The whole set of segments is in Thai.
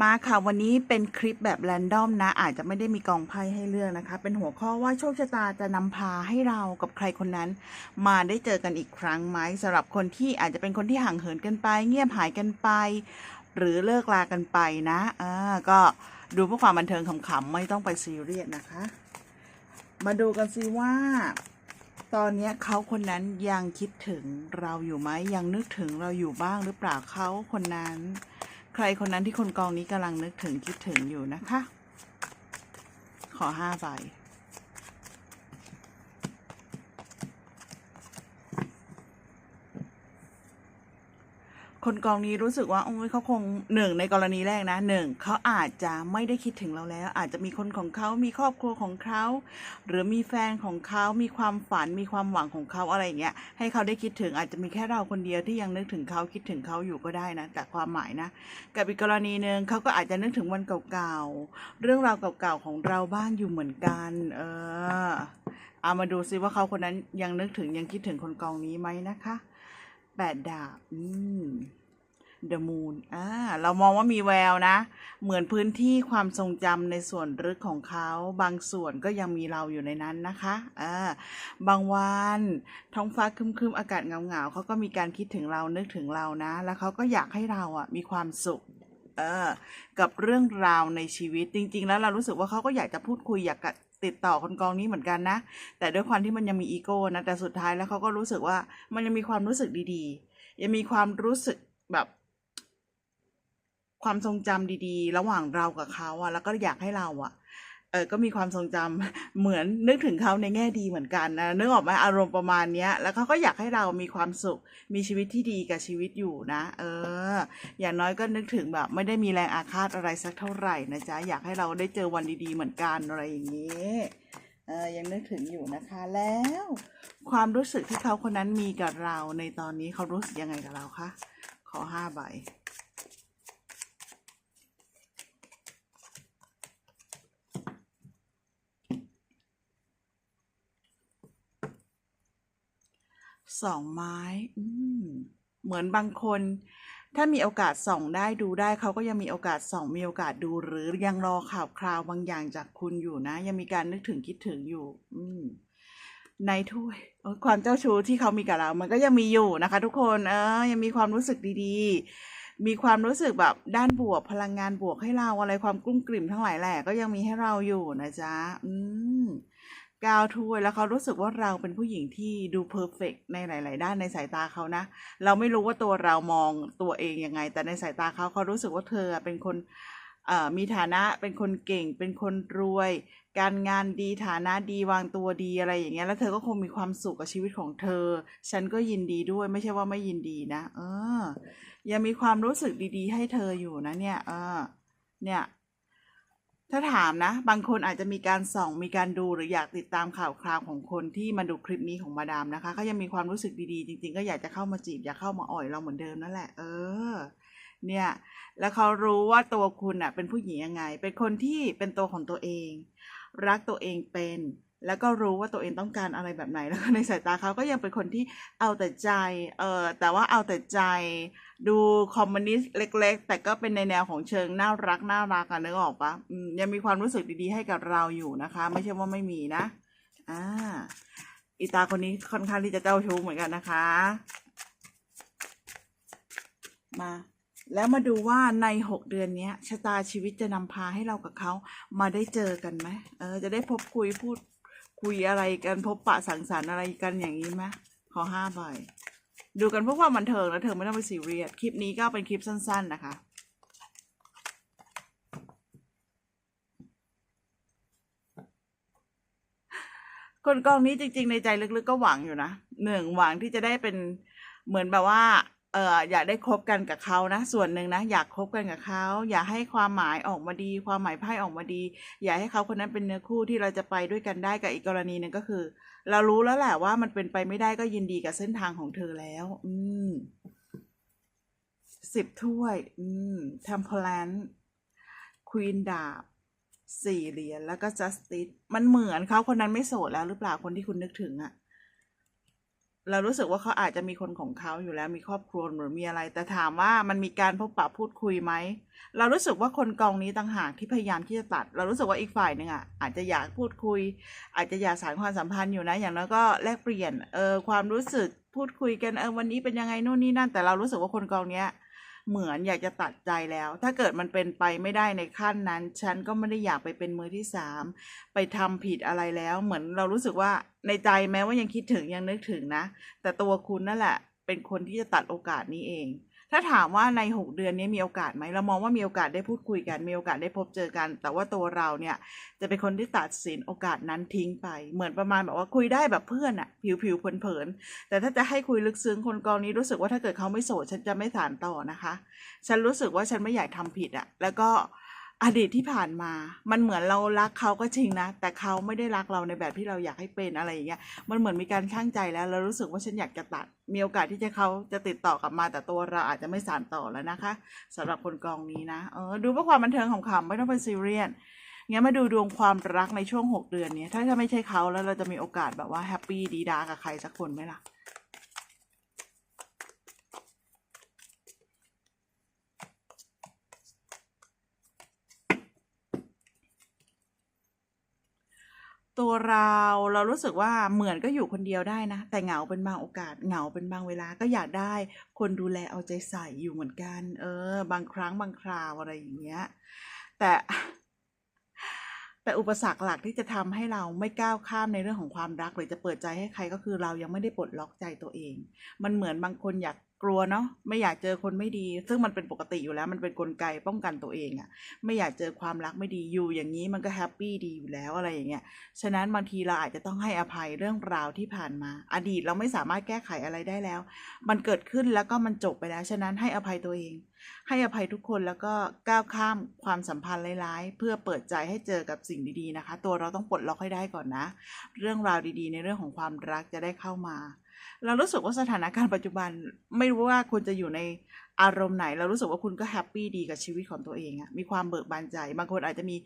มาค่ะวันนี้เป็นคลิปแบบแรนดอมนะ อาจจะไม่ได้มีกองไพ่ให้เลือกนะคะ เป็นหัวข้อว่าโชคชะตาจะนำพาให้เรากับใครคนนั้น มาได้เจอกันอีกครั้งไหมสำหรับคนที่อาจจะเป็นคนที่ห่างเหินกันไป เงียบหายกันไป หรือเลิกลากันไปนะอ่าก็ดูเพื่อความบันเทิงขำๆไม่ต้องไปซีเรียสนะคะ มาดูกันสิว่า ตอนนี้เขาคนนั้นยังคิดถึงเราอยู่ไหมยังนึกถึงเราอยู่บ้างหรือเปล่าเขาคนนั้น ใครคนนั้นที่คนกองนี้กำลังนึกถึงคิดถึงอยู่นะคะ ขอห้าใบ คนกองนี้รู้สึกว่าโอ้ยเขาคงหนึ่งในกรณีแรกนะหนึ่งเขาอาจจะไม่ได้คิดถึงเราแล้ว อาจจะมีคนของเขามีครอบครัวของเขา หรือมีแฟนของเขามีความฝันมีความหวังของเขาอะไรอย่างเงี้ยให้เขาได้คิดถึงอาจจะมีแค่เราคนเดียวที่ยังนึกถึงเขาคิดถึงเขาอยู่ก็ได้นะแต่ความหมายนะ กับอีกกรณีหนึ่งเขาก็อาจจะนึกถึงวันเก่าๆเรื่องราวเก่าๆของเราบ้างอยู่เหมือนกันเออเอามาดูซิว่าเขาคนนั้นยังนึกถึงยังคิดถึงคนกองนี้ไหมนะคะแปดดาบ อืม The Moon อ่าเรามองว่ามีแววนะ เหมือนพื้นที่ความทรงจำในส่วนลึกของเขาบางส่วนก็ยังมีเราอยู่ในนั้นนะคะอ่าบางวันท้องฟ้าครึมๆ อากาศเหงาๆเขาก็มีการคิดถึงเรานึกถึงเรานะ แล้วเขาก็อยากให้เราอะมีความสุขเออกับเรื่องราวในชีวิตจริง ๆ แล้วเรารู้สึกว่าเขาก็อยากจะพูดคุยอยากติดต่อคนกองนี้เหมือนกันนะ แต่ด้วยความที่มันยังมีอีโก้นะแต่สุดท้ายแล้วเขาก็รู้สึกว่ามันยังมีความรู้สึกดีๆ ยังมีความรู้สึกแบบ ความทรงจำดีๆ ระหว่างเรากับเขาอะแล้วก็อยากให้เราอะเออก็มีความทรงจำเหมือนนึกถึงเขาในแง่ดีเหมือนกันนะนึกออกไหมอารมณ์ประมาณเนี้ย แล้วเขาก็อยากให้เรามีความสุข มีชีวิตที่ดีกับชีวิตอยู่นะ เออ อย่างน้อยก็นึกถึงแบบ ไม่ได้มีแรงอาฆาตอะไรสักเท่าไหร่นะจ๊ะอยากให้เราได้เจอวันดีๆเหมือนกันอะไรอย่างนี้เออยังนึกถึงอยู่นะคะแล้ว ความรู้สึกที่เขาคนนั้นมีกับเราในตอนนี้เขารู้สึกยังไงกับเราคะขอห้าใบ สองไม้เหมือนบางคน ถ้ามีโอกาสส่องได้ดูได้เขาก็ยังมีโอกาสส่องมีโอกาสดูหรือยังรอข่าวคราวบางอย่างจากคุณอยู่นะ ยังมีการนึกถึงคิดถึงอยู่ อืในถ้วยความเจ้าชู้ที่เขามีกับเรา มันก็ยังมีอยู่นะคะ ทุกคนเออยังมีความรู้สึกดีๆ มีความรู้สึกแบบด้านบวกพลังงานบวกให้เราอะไรความกลุ้มกลิ่มทั้งหลายแหละก็ยังมีให้เราอยู่นะจ๊ะ อืม ก้าวถ้วยแล้วเขารู้สึกว่าเราเป็นผู้หญิงที่ดูเพอร์เฟกในหลาย ๆ ด้านในสายตาเขานะ เราไม่รู้ว่าตัวเรามองตัวเองยังไง แต่ในสายตาเขาเขารู้สึกว่าเธอเป็นคนมีฐานะเป็นคนเก่ง เป็นคนรวย การงานดีฐานะดีวางตัวดีอะไรอย่างเงี้ยแล้วเธอก็คงมีความสุขกับชีวิตของเธอ ฉันก็ยินดีด้วยไม่ใช่ว่าไม่ยินดีนะ เออยังมีความรู้สึกดี ๆ ให้เธออยู่นะเนี่ย เออ เนี่ย ถ้าถามนะ บางคนอาจจะมีการส่องมีการดูหรืออยากติดตามข่าวคราวของคนที่มาดูคลิปนี้ของมาดามนะคะเขายังมีความรู้สึกดีๆ จริง ๆ ก็อยากจะเข้ามาจีบอยากเข้ามาอ่อยเราเหมือนเดิมนั่นแหละ เออ เนี่ย แล้วเขารู้ว่าตัวคุณอะ เป็นผู้หญิงยังไง เป็นคนที่เป็นตัวของตัวเอง รักตัวเองเป็น แล้วก็รู้ว่าตัวเองต้องการอะไรแบบไหน แล้วก็ในสายตาเขาก็ยังเป็นคนที่เอาแต่ใจ เออแต่ว่าเอาแต่ใจ ดูคอมมิวนิสต์เล็ก ๆ แต่ก็เป็นในแนวของเชิงน่ารักน่ารักอะนึกออกปะอืมยังมีความรู้สึกดีๆให้กับเราอยู่นะคะ ไม่ใช่ว่าไม่มีนะ อ่า อีตาคนนี้ค่อนข้างที่จะเจ้าชู้เหมือนกันนะคะ มา แล้วมาดูว่าในหกเดือนนี้ชะตาชีวิตจะนำพาให้เรากับเขามาได้เจอกันไหมเออ จะได้พบคุยพูดคุยอะไรกันพบปะสังสรรค์อะไรกันอย่างนี้ไหมขอห้าใบ ดูกันเพื่อความบันเทิงนะเธอไม่ต้องไปซีเรียสคลิปนี้ก็เป็นคลิปสั้น ๆ นะคะคนกองนี้จริง ๆ ในใจลึกๆก็หวังอยู่นะหนึ่งหวังที่จะได้เป็นเหมือนแบบว่า เอออยากได้คบกันกับเขานะ ส่วนหนึ่งนะ อยากคบกันกับเขาอยากให้ความหมายออกมาดี ความหมายไพ่ออกมาดี อยากให้เขาคนนั้นเป็นเนื้อคู่ที่เราจะไปด้วยกันได้กับอีกกรณีหนึ่งก็คือ เรารู้แล้วแหละว่ามันเป็นไปไม่ได้ก็ยินดีกับเส้นทางของเธอแล้ว อืมสิบถ้วย อืมทมเพลนควีนดาบสี่เหรียญแล้วก็จัสติสมันเหมือนเขาคนนั้นไม่โสดแล้วหรือเปล่าคนที่คุณนึกถึงอะ เรารู้สึกว่าเขาอาจจะมีคนของเขาอยู่แล้วมีครอบครัวหรือมีอะไร แต่ถามว่ามันมีการพบปะพูดคุยไหมเรารู้สึกว่าคนกองนี้ต่างหากที่พยายามที่จะตัด เรารู้สึกว่าอีกฝ่ายหนึ่งอะอาจจะอยากพูดคุย อาจจะอยากสานความสัมพันธ์อยู่นะ อย่างน้อยก็แลกเปลี่ยนเออความรู้สึกพูดคุยกันเออวันนี้เป็นยังไงนู่นนี่นั่นแต่เรารู้สึกว่าคนกองเนี้ย เหมือนอยากจะตัดใจแล้ว ถ้าเกิดมันเป็นไปไม่ได้ในขั้นนั้น ฉันก็ไม่ได้อยากไปเป็นมือที่สามไปทำผิดอะไรแล้ว เหมือนเรารู้สึกว่าในใจแม้ว่ายังคิดถึงยังนึกถึงนะ แต่ตัวคุณนั่นแหละ เป็นคนที่จะตัดโอกาสนี้เอง ถ้าถามว่าในหกเดือนนี้มีโอกาสไหมเรามองว่ามีโอกาสได้พูดคุยกันมีโอกาสได้พบเจอกัน แต่ว่าตัวเราเนี่ยจะเป็นคนที่ตัดสินโอกาสนั้นทิ้งไป เหมือนประมาณแบบว่าคุยได้แบบเพื่อนอะผิวผิวเผินๆแต่ถ้าจะให้คุยลึกซึ้งคนกองนี้รู้สึกว่าถ้าเกิดเขาไม่โสดฉันจะไม่สานต่อนะคะ ฉันรู้สึกว่าฉันไม่อยากทำผิดอะแล้วก็ อดีตที่ผ่านมา มันเหมือนเรารักเขาก็จริงนะ แต่เขาไม่ได้รักเราในแบบที่เราอยากให้เป็นอะไรอย่างเงี้ย มันเหมือนมีการข้างใจแล้ว เรารู้สึกว่าฉันอยากจะตัด มีโอกาสที่จะเขาจะติดต่อกลับมา แต่ตัวเราอาจจะไม่สานต่อแล้วนะคะสำหรับคนกองนี้นะ เออ ดูเพื่อความบันเทิงของคำไม่ต้องเป็นซีเรียสงั้นมาดูดวงความรักในช่วงหกเดือนนี้ ถ้าจะไม่ใช่เขาแล้วเราจะมีโอกาสแบบว่าแฮปปี้ดีดากับใครสักคนไหมล่ะ ตัวเราเรารู้สึกว่าเหมือนก็อยู่คนเดียวได้นะ แต่เหงาเป็นบางโอกาสเหงาเป็นบางเวลาก็อยากได้ คนดูแลเอาใจใส่อยู่เหมือนกัน เออ บางครั้งบางคราวอะไรอย่างเงี้ย แต่แต่อุปสรรคหลักที่จะทำให้เราไม่ก้าวข้ามในเรื่องของความรัก หรือจะเปิดใจให้ใครก็คือเรายังไม่ได้ปลดล็อกใจตัวเอง มันเหมือนบางคนอยาก กลัวเนาะไม่อยากเจอคนไม่ดี ซึ่งมันเป็นปกติอยู่แล้ว มันเป็นกลไกป้องกันตัวเองอะไม่อยากเจอความรักไม่ดีอยู่อย่างนี้มันก็แฮปปี้ดีอยู่แล้วอะไรอย่างเงี้ยฉะนั้นบางทีเราอาจจะต้องให้อภัยเรื่องราวที่ผ่านมา อดีตเราไม่สามารถแก้ไขอะไรได้แล้ว มันเกิดขึ้นแล้วก็มันจบไปแล้ว ฉะนั้นให้อภัยตัวเอง ให้อภัยทุกคนแล้วก็ก้าวข้ามความสัมพันธ์ร้ายๆ เพื่อเปิดใจให้เจอกับสิ่งดีๆนะคะ ตัวเราต้องปลดล็อกให้ได้ก่อนนะ เรื่องราวดีๆ ในเรื่องของความรักจะได้เข้ามา เรารู้สึกว่าสถานการณ์ปัจจุบันไม่รู้ว่าคุณจะอยู่ในอารมณ์ไหน เรารู้สึกว่าคุณก็แฮปปี้ดีกับชีวิตของตัวเองอะมีความเบิกบานใจ บางคนอาจจะมี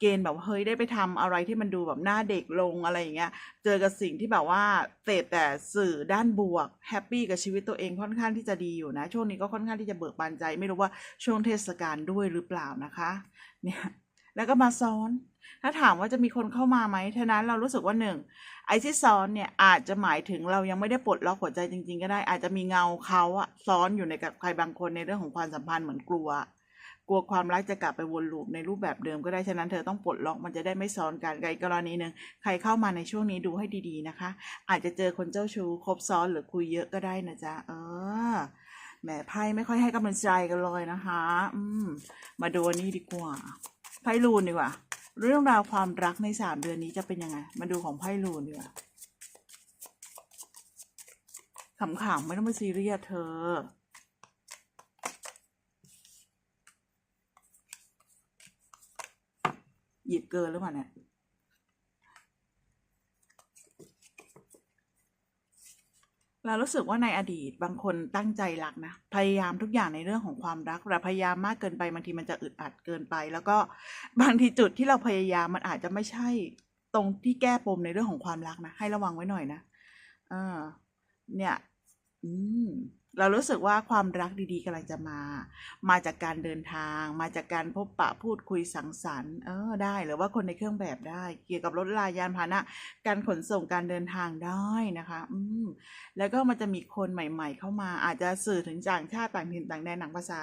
เกณฑ์แบบเฮ้ยได้ไปทำอะไรที่มันดูแบบหน้าเด็กลงอะไรอย่างเงี้ย เจอกับสิ่งที่แบบว่าเสพแต่สื่อด้านบวกแฮปปี้กับชีวิตตัวเองค่อนข้างที่จะดีอยู่นะ ช่วงนี้ก็ค่อนข้างที่จะเบิกบานใจ ไม่รู้ว่าช่วงเทศกาลด้วยหรือเปล่านะคะ เนี่ย แล้วก็มาซ้อน ถ้าถามว่าจะมีคนเข้ามาไหมท่านั้นเรารู้สึกว่าหนึ่งไอ้ที่ซ้อนเนี่ยอาจจะหมายถึงเรายังไม่ได้ปลดล็อกหัวใจจริง ๆ ก็ได้ อาจจะมีเงาเขาอะซ้อนอยู่ในกับใครบางคนในเรื่องของความสัมพันธ์เหมือนกลัว กลัวความรักจะกลับไปวนลูปในรูปแบบเดิมก็ได้ ฉะนั้นเธอต้องปลดล็อกมันจะได้ไม่ซ้อนกันในกรณีหนึ่งใครเข้ามาในช่วงนี้ดูให้ดีๆนะคะ อาจจะเจอคนเจ้าชู้คบซ้อนหรือคุยเยอะก็ได้นะจ๊ะเออแหมไพ่ไม่ค่อยให้กำลังใจกันเลยนะคะ อืม มาดูนี้ดีกว่า ไพ่ลูนดีกว่า เรื่องราวความรักในสามเดือนนี้จะเป็นยังไง มาดูของไพ่ลูนดีกว่าขำๆไม่ต้องมาซีเรียสเธอ หยิบเกินหรือเปล่าเนี่ย เรารู้สึกว่าในอดีตบางคนตั้งใจรักนะ พยายามทุกอย่างในเรื่องของความรักแต่พยายามมากเกินไปบางทีมันจะอึดอัดเกินไป แล้วก็บางทีจุดที่เราพยายามมันอาจจะไม่ใช่ตรงที่แก้ปมในเรื่องของความรักนะ ให้ระวังไว้หน่อยนะเออเนี่ย อืม เรารู้สึกว่าความรักดีๆกำลังจะมา มาจากการเดินทาง มาจากการพบปะพูดคุยสังสรรค์เออได้หรือว่าคนในเครื่องแบบได้ เกี่ยวกับรถลายานพาหนะ การขนส่งการเดินทางได้นะคะ อืมแล้วก็มันจะมีคนใหม่ ๆ เข้ามาอาจจะสื่อถึงต่างชาติต่างถิ่นต่างแดนต่างภาษา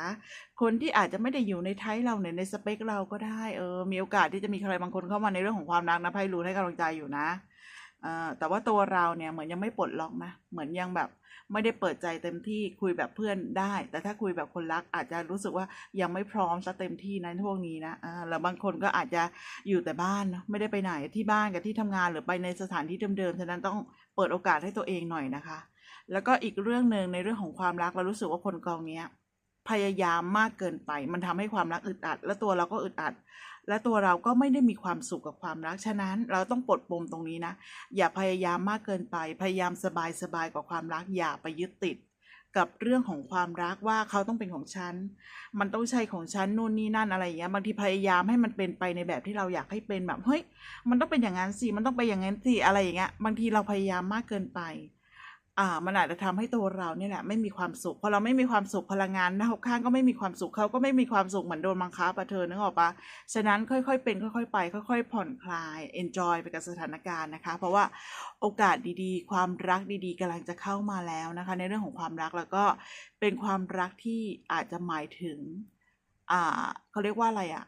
คนที่อาจจะไม่ได้อยู่ในไทยเราเนี่ยในสเปคเราก็ได้เออมีโอกาสที่จะมีใครบางคนเข้ามาในเรื่องของความรักนะไพ่รู้ให้กำลังใจอยู่นะ แต่ว่าตัวเราเนี่ยเหมือนยังไม่ปลดล็อกนะ เหมือนยังแบบไม่ได้เปิดใจเต็มที่คุยแบบเพื่อนได้ แต่ถ้าคุยแบบคนรักอาจจะรู้สึกว่ายังไม่พร้อมซะเต็มที่นะพวกนี้นะแล้วบางคนก็อาจจะอยู่แต่บ้านเนอะไม่ได้ไปไหนที่บ้านกับที่ทำงานหรือไปในสถานที่เดิมๆ ฉะนั้นต้องเปิดโอกาสให้ตัวเองหน่อยนะคะ แล้วก็อีกเรื่องหนึ่งในเรื่องของความรักเรารู้สึกว่าคนกองเนี้ย พยายามมากเกินไป มันทำให้ความรักอึดอัด และตัวเราก็อึดอัด และตัวเราก็ไม่ได้มีความสุขกับความรัก ฉะนั้นเราต้องปลดปมตรงนี้นะ อย่าพยายามมากเกินไป พยายามสบายสบายๆกับความรัก อย่าไปยึดติดกับเรื่องของความรักว่าเขาต้องเป็นของฉัน มันต้องใช่ของฉันนู่นนี่นั่นอะไรอย่างเงี้ย บางทีพยายามให้มันเป็นไปในแบบที่เราอยากให้เป็นแบบ เฮ้ย มันต้องเป็นอย่างนั้นสิ มันต้องไปอย่างนั้นสิ อะไรอย่างเงี้ย บางทีเราพยายามมากเกินไป อ่ามันอาจจะทำให้ตัวเราเนี่ยแหละไม่มีความสุขพอเราไม่มีความสุขพลังงานนะข้างก็ไม่มีความสุขเขาก็ไม่มีความสุขเหมือนโดนบังคับอะเธอนึกออกปะฉะนั้นค่อยๆเป็นค่อยๆไป ค่อยๆ ผ่อนคลาย enjoy ไปกับสถานการณ์นะคะ เพราะว่าโอกาสดีๆ ความรักดีๆกำลังจะเข้ามาแล้วนะคะ ในเรื่องของความรักแล้วก็เป็นความรักที่อาจจะหมายถึงอ่าเขาเรียกว่าอะไรอะ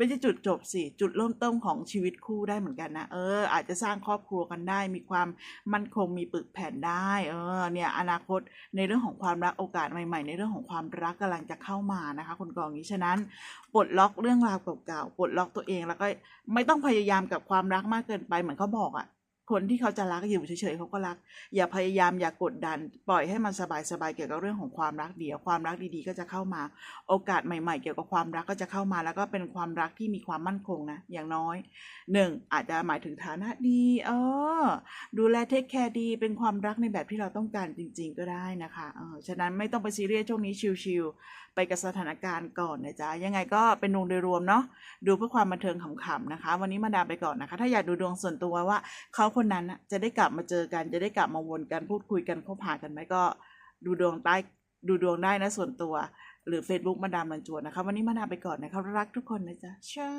ไม่ใช่จุดจบสิจุดเริ่มต้นของชีวิตคู่ได้เหมือนกันนะเออ อาจจะสร้างครอบครัวกันได้ มีความมั่นคงมีปึกแผ่นได้ เออเนี่ยอนาคตในเรื่องของความรักโอกาสใหม่ ๆ ในเรื่องของความรักกำลังจะเข้ามานะคะคุณกองนี้ฉะนั้นปลดล็อกเรื่องราวเก่าๆปลดล็อกตัวเองแล้วก็ไม่ต้องพยายามกับความรักมากเกินไปเหมือนเขาบอกอะ คนที่เขาจะรักอยู่เฉยๆเขาก็รัก อย่าพยายามอย่ากดดัน ปล่อยให้มันสบายๆเกี่ยวกับเรื่องของความรักเดี๋ยวความรักดีๆ ก็จะเข้ามา โอกาสใหม่ๆ เกี่ยวกับความรักก็จะเข้ามา แล้วก็เป็นความรักที่มีความมั่นคงนะอย่างน้อยหนึ่งอาจจะหมายถึงฐานะดีเออดูแลเทคแคร์ดีเป็นความรักในแบบที่เราต้องการจริง ๆ ก็ได้นะคะเออฉะนั้นไม่ต้องไปซีเรียสช่วงนี้ชิลๆไปกับสถานการณ์ก่อนนะจ๊ะยังไงก็เป็นดวงโดยรวมเนาะดูเพื่อความบันเทิงขำๆนะคะ วันนี้มาดามไปก่อนนะคะ ถ้าอยากดูดวงส่วนตัวว่าเขาคนคนนั้นนะจะได้กลับมาเจอกัน จะได้กลับมาวนกันพูดคุยกันคบหากันไหมก็ดูดวงใต้ดูดวงได้นะส่วนตัว หรือ Facebook มาดามลันจวนนะคะ วันนี้มาดามไปก่อนนะคะรักทุกคนนะจ๊ะเช้า